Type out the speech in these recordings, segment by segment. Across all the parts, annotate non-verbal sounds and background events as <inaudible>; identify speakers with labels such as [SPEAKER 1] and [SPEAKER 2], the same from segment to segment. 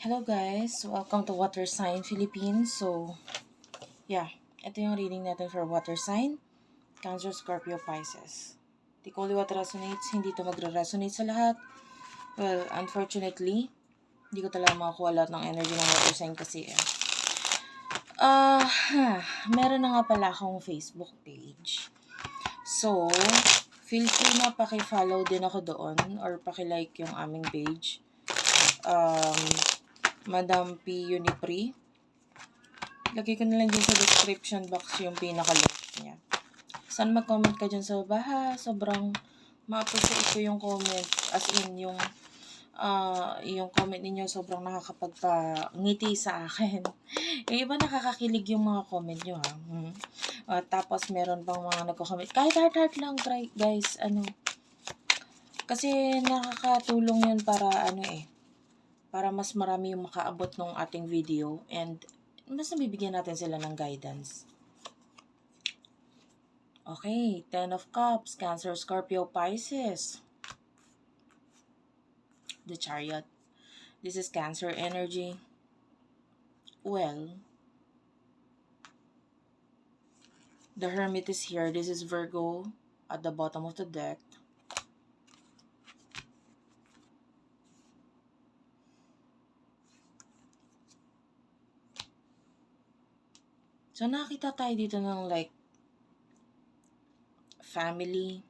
[SPEAKER 1] Hello guys, welcome to Water Sign Philippines. So, yeah, ito yung reading natin for water sign, Cancer, Scorpio, Pisces. Di ko what resonates, hindi to magre-resonate sa lahat. Well, unfortunately, hindi ko talaga makakuha lahat ng energy ng water sign kasi eh. Uh, meron na nga pala akong Facebook page. So, feel free na paki-follow din ako doon or paki-like yung aming page. Um, Madam P. Unipri. Lagay ko na lang din sa description box yung pinaka-link niya. Saan mag-comment ka dyan sa baba. Sobrang ma-appreciate ko yung comment. As in, yung uh, yung comment ninyo sobrang nakakapagpangiti sa akin. <laughs> yung iba nakakakilig yung mga comment nyo ha. Hmm. Uh, tapos meron pang mga nagko-comment. Kahit heart-heart lang, guys. Ano, kasi nakakatulong yun para ano eh, para mas marami yung makaabot ng ating video and mas nabibigyan natin sila ng guidance. Okay, Ten of Cups, Cancer, Scorpio, Pisces. The Chariot. This is Cancer energy. Well, the Hermit is here. This is Virgo at the bottom of the deck. So, nakita tayo dito ng like, family,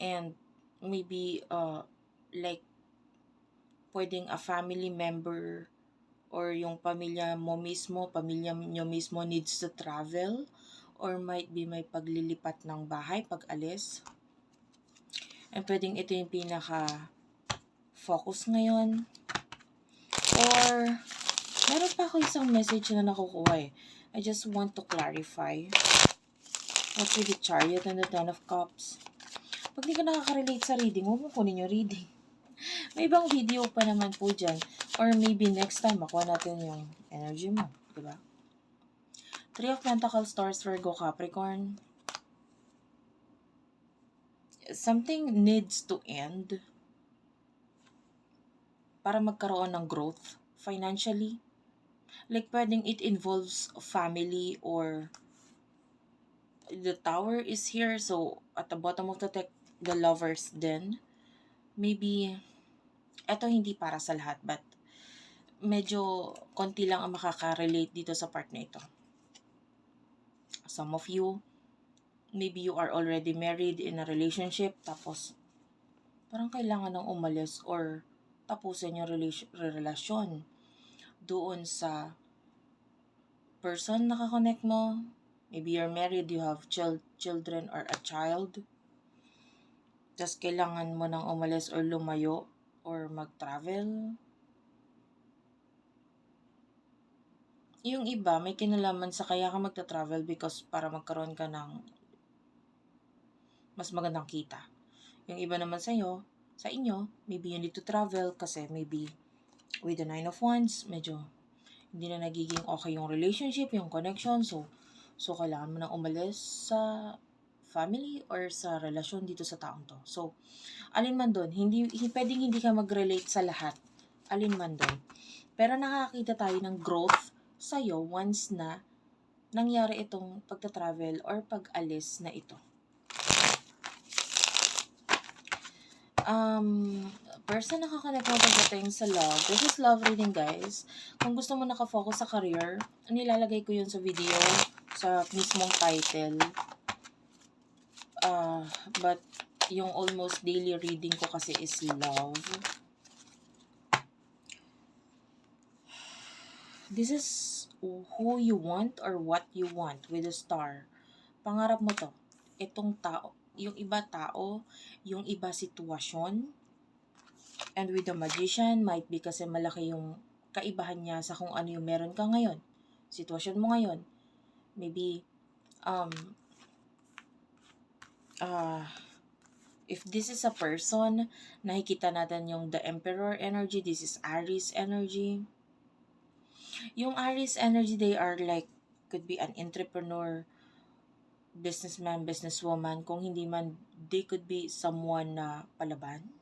[SPEAKER 1] and maybe, uh, like, pwedeng a family member or yung pamilya mo mismo, pamilya nyo mismo needs to travel or might be may paglilipat ng bahay pag alis. And pwedeng ito yung pinaka focus ngayon. Or Meron pa ako isang message na nakukuha eh. I just want to clarify. What's with the chariot and the ten of cups? Pag di ka nakaka-relate sa reading, huwag mo kunin yung reading. <laughs> May ibang video pa naman po dyan. Or maybe next time, makuha natin yung energy mo. Diba? Three of Pentacles, Stars, Virgo, Capricorn. Something needs to end para magkaroon ng growth financially Like, pwedeng it involves family or the tower is here. So, at the bottom of the deck, the lovers then. Maybe, eto hindi para sa lahat, but medyo konti lang ang makaka-relate dito sa part na ito. Some of you, maybe you are already married in a relationship, tapos parang kailangan ng umalis or tapusin yung relasyon doon sa person nakakonect mo. Maybe you're married, you have chil- children or a child. Tapos kailangan mo nang umalis or lumayo or mag-travel. Yung iba, may kinalaman sa kaya ka magta-travel because para magkaroon ka ng mas magandang kita. Yung iba naman sa iyo, sa inyo, maybe you need to travel kasi maybe with the nine of wands, medyo hindi na nagiging okay yung relationship, yung connection. So, so kailangan mo nang umalis sa family or sa relasyon dito sa taong to. So, alin man doon, hindi, hindi pwedeng hindi ka mag-relate sa lahat. Alin man doon. Pero nakakita tayo ng growth sa'yo once na nangyari itong pagta-travel or pag-alis na ito. Um, person nakakonect mo pagdating sa love. This is love reading, guys. Kung gusto mo nakafocus sa career, nilalagay ko yun sa video, sa mismong title. Uh, but, yung almost daily reading ko kasi is love. This is who you want or what you want with a star. Pangarap mo to. Itong tao, yung iba tao, yung iba sitwasyon, And with the magician, might be kasi malaki yung kaibahan niya sa kung ano yung meron ka ngayon. Sitwasyon mo ngayon. Maybe, um, uh, if this is a person, nakikita natin yung the emperor energy, this is Aries energy. Yung Aries energy, they are like, could be an entrepreneur, businessman, businesswoman. Kung hindi man, they could be someone na palaban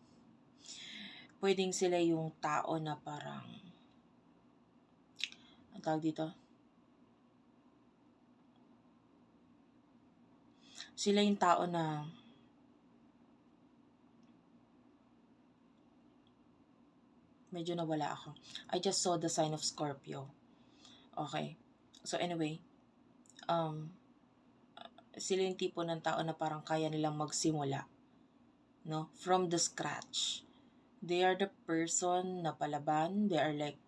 [SPEAKER 1] pwedeng sila yung tao na parang, ang tawag dito? Sila yung tao na medyo nawala ako. I just saw the sign of Scorpio. Okay. So anyway, um, sila yung tipo ng tao na parang kaya nilang magsimula. No? From the scratch. They are the person na palaban. They are like,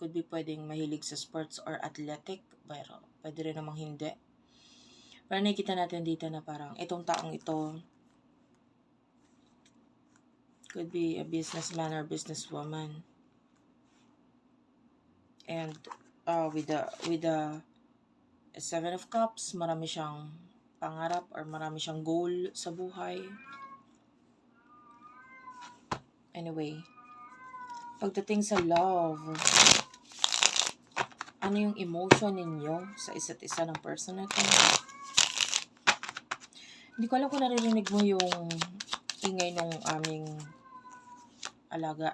[SPEAKER 1] could be pwedeng mahilig sa sports or athletic. Pero pwede rin namang hindi. Pero nakikita natin dito na parang itong taong ito could be a businessman or businesswoman. And uh, with the with the Seven of Cups, marami siyang pangarap or marami siyang goal sa buhay. Anyway, pagdating sa love, ano yung emotion ninyo sa isa't isa ng person na to? Hindi ko alam kung naririnig mo yung ingay ng aming alaga.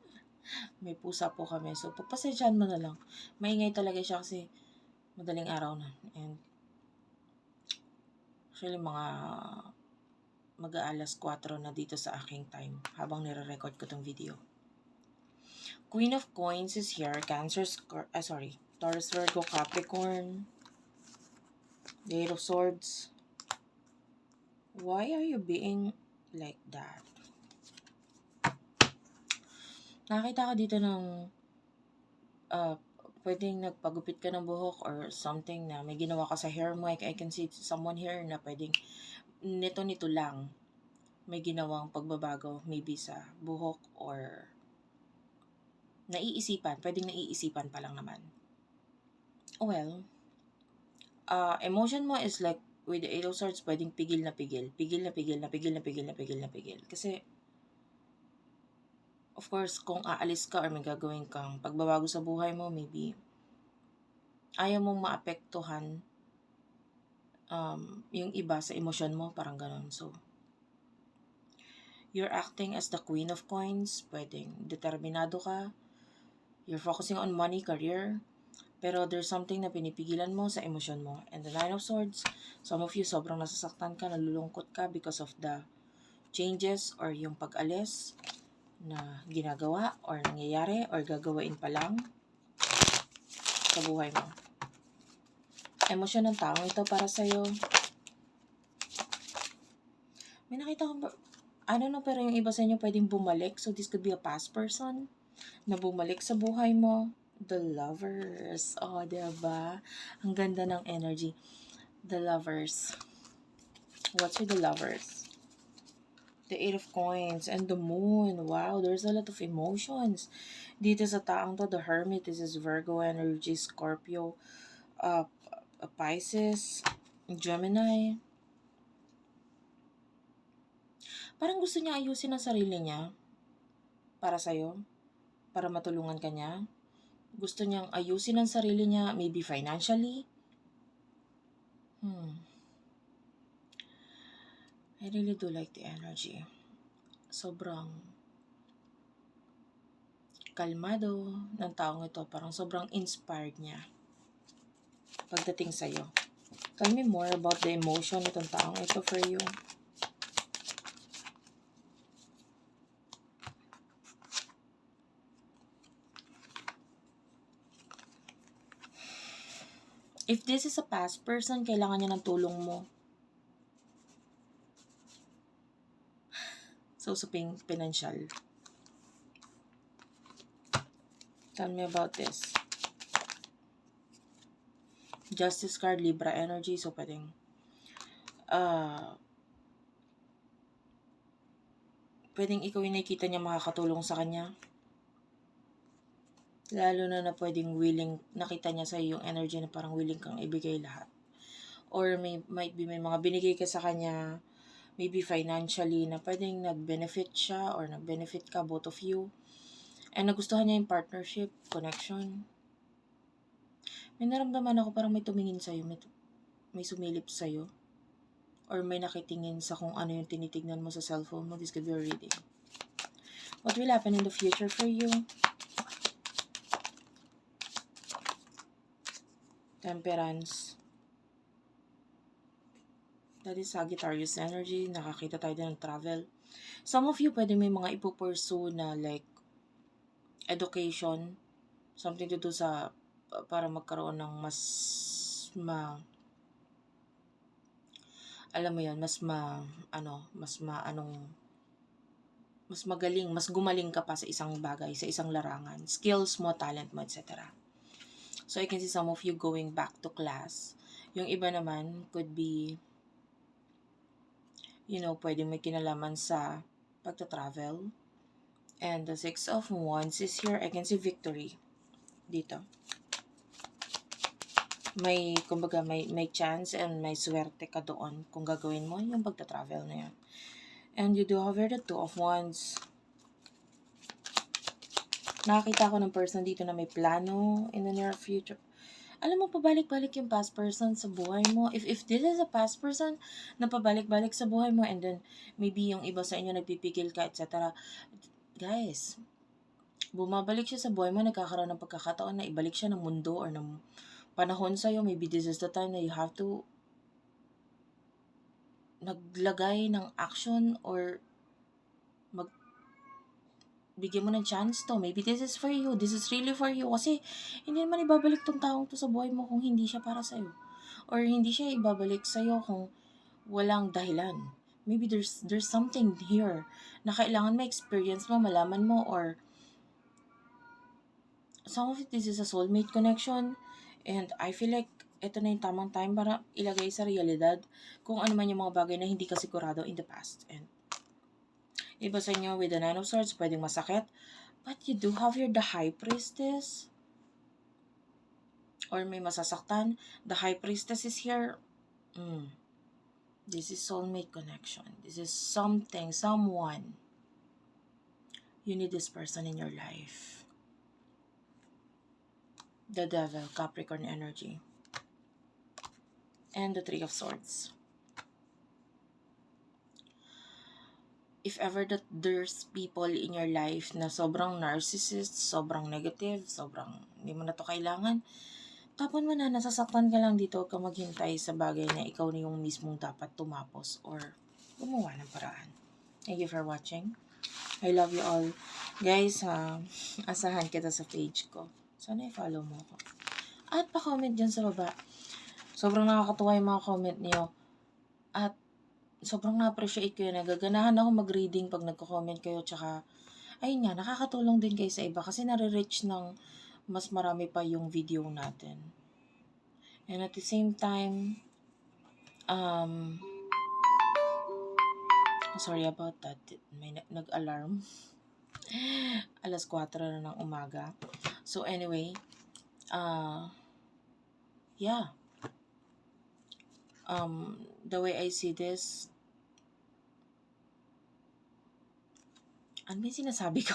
[SPEAKER 1] <laughs> May pusa po kami. So, pagpasensyahan mo na lang. Maingay talaga siya kasi madaling araw na. And, actually, mga mag-aalas 4 na dito sa aking time habang nire-record ko tong video. Queen of Coins is here. Cancer, ah, sorry. Taurus, Virgo, Capricorn. Eight of Swords. Why are you being like that? Nakita ko dito ng uh, pwedeng nagpagupit ka ng buhok or something na may ginawa ka sa hair mo. I can see someone here na pwedeng nito-nito lang may ginawang pagbabago maybe sa buhok or naiisipan. Pwedeng naiisipan pa lang naman. Well, uh, emotion mo is like with the Eight of Swords, pwedeng pigil na pigil. Pigil na pigil na pigil na pigil na pigil na pigil. Kasi, of course, kung aalis ka or may gagawin kang pagbabago sa buhay mo, maybe, ayaw mong maapektuhan um, yung iba sa emosyon mo, parang ganon. So, you're acting as the queen of coins, pwedeng determinado ka, you're focusing on money, career, pero there's something na pinipigilan mo sa emosyon mo. And the Nine of Swords, some of you sobrang nasasaktan ka, nalulungkot ka because of the changes or yung pag-alis na ginagawa or nangyayari or gagawain pa lang sa buhay mo. Emosyon ng tao ito para sa'yo. May nakita ko? I don't pero yung iba sa inyo pwedeng bumalik. So, this could be a past person na bumalik sa buhay mo. The lovers. Oh, diba? Ang ganda ng energy. The lovers. What's with the lovers? The Eight of Coins and the Moon. Wow, there's a lot of emotions. Dito sa taong to, the Hermit, this is Virgo energy, Scorpio, uh, Pisces, Gemini. Parang gusto niya ayusin ang sarili niya para sa'yo, para matulungan ka niya. Gusto niyang ayusin ang sarili niya, maybe financially. Hmm. I really do like the energy. Sobrang kalmado ng taong ito. Parang sobrang inspired niya pagdating sa'yo. Tell me more about the emotion itong taong ito for you. If this is a past person, kailangan niya ng tulong mo. <sighs> So, usaping financial. Tell me about this. Justice card, Libra energy. So, pwedeng uh, pwedeng ikaw yung nakikita niya makakatulong sa kanya. Lalo na na pwedeng willing, nakita niya sa yung energy na parang willing kang ibigay lahat. Or may, might be may mga binigay ka sa kanya, maybe financially, na pwedeng nag-benefit siya or nag-benefit ka, both of you. And nagustuhan niya yung partnership, connection. May naramdaman ako parang may tumingin sa'yo, may, may sumilip sa'yo. Or may nakitingin sa kung ano yung tinitignan mo sa cellphone mo. This could be a reading. What will happen in the future for you? Temperance. That is Sagittarius energy. Nakakita tayo din ng travel. Some of you, pwede may mga ipupursue na like education. Something to do sa para magkaroon ng mas ma alam mo yon mas ma ano mas ma anong mas magaling mas gumaling ka pa sa isang bagay sa isang larangan. Skills mo talent mo etc so I can see some of you going back to class. Yung iba naman could be you know pwede may kinalaman sa pagta-travel. And the six of wands is here. I can see victory dito may, kumbaga, may, may chance and may swerte ka doon kung gagawin mo yung pagta-travel na yan. And you do have here the two of wands. Nakakita ko ng person dito na may plano in the near future. Alam mo, pabalik-balik yung past person sa buhay mo. If, if this is a past person na pabalik-balik sa buhay mo and then maybe yung iba sa inyo nagpipigil ka, etc. Guys, bumabalik siya sa buhay mo, nagkakaroon ng pagkakataon na ibalik siya ng mundo or ng panahon sa'yo, maybe this is the time na you have to naglagay ng action or mag bigyan mo ng chance to. Maybe this is for you. This is really for you. Kasi hindi naman ibabalik tong taong to sa buhay mo kung hindi siya para sa'yo. Or hindi siya ibabalik sa'yo kung walang dahilan. Maybe there's there's something here na kailangan may experience mo, malaman mo, or some of it, this is a soulmate connection. And I feel like ito na yung tamang time para ilagay sa realidad kung ano man yung mga bagay na hindi ka sigurado in the past. And iba sa inyo with the Nine of Swords, pwedeng masakit. But you do have here the High Priestess. Or may masasaktan. The High Priestess is here. Mm. This is soulmate connection. This is something, someone. You need this person in your life. The Devil, Capricorn energy. And the Three of Swords. If ever that there's people in your life na sobrang narcissist, sobrang negative, sobrang hindi mo na to kailangan, tapon mo na, nasasaktan ka lang dito, huwag ka maghintay sa bagay na ikaw na yung mismong dapat tumapos or gumawa ng paraan. Thank you for watching. I love you all. Guys, ha, asahan kita sa page ko. Sana i-follow mo ako. At pa-comment dyan sa baba. Sobrang nakakatuwa yung mga comment niyo. At sobrang na-appreciate ko yun. Nagaganahan ako mag-reading pag nagko-comment kayo. Tsaka, ayun nga, nakakatulong din kayo sa iba. Kasi nare-reach ng mas marami pa yung video natin. And at the same time, um, sorry about that. May nag- nag-alarm. <laughs> Alas 4 na ng umaga. So anyway, uh, yeah. Um, the way I see this, ano yung sinasabi ko?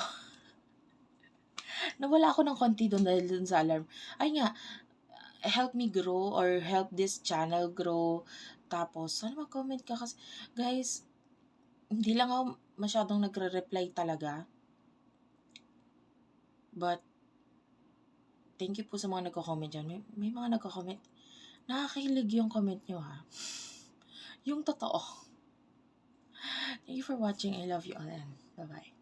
[SPEAKER 1] <laughs> Nawala ako ng konti doon dahil doon sa alarm. Ay nga, help me grow or help this channel grow. Tapos, sana mag-comment ka kasi, guys, hindi lang ako masyadong nagre-reply talaga. But, thank you po sa mga nagko-comment dyan. May, may mga nagko-comment. Nakakakilig yung comment nyo ha. Yung totoo. Thank you for watching. I love you all bye-bye.